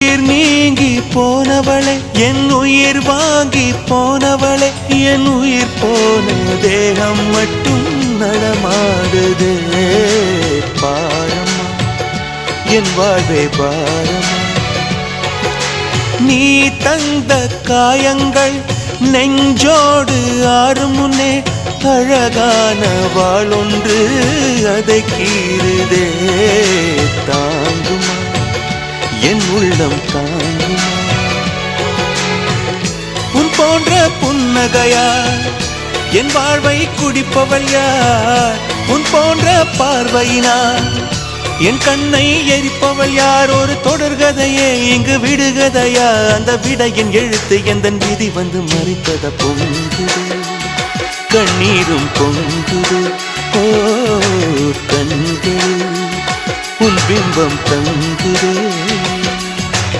உயிர் நீங்கி போனவளே என் உயிர் வாங்கி போனவளே என் உயிர் போன தேகம் மட்டும் நடமாடுது. பாரம்மா என் வாழ்வே பாரம்மா. நீ தந்த காயங்கள் நெஞ்சோடு ஆறு முன்னே அழகான வாளொன்று அதை கீறுதே. என் உள்ளம் தாங்குமா உன் போன்ற புன்னகையா? என் வாழ்வை குடிப்பவள் யார்? உன் போன்ற பார்வையினா என் கண்ணை எரிப்பவள் யார்? ஒரு தொடர்கதையே இங்கு விடுகதையா? அந்த விடையின் எழுத்து எந்த விதி வந்து மறித்தத பொங்குது. கண்ணீரும் பொங்குது. ஓ கண்கள் உன் பிம்பம் தங்குதே.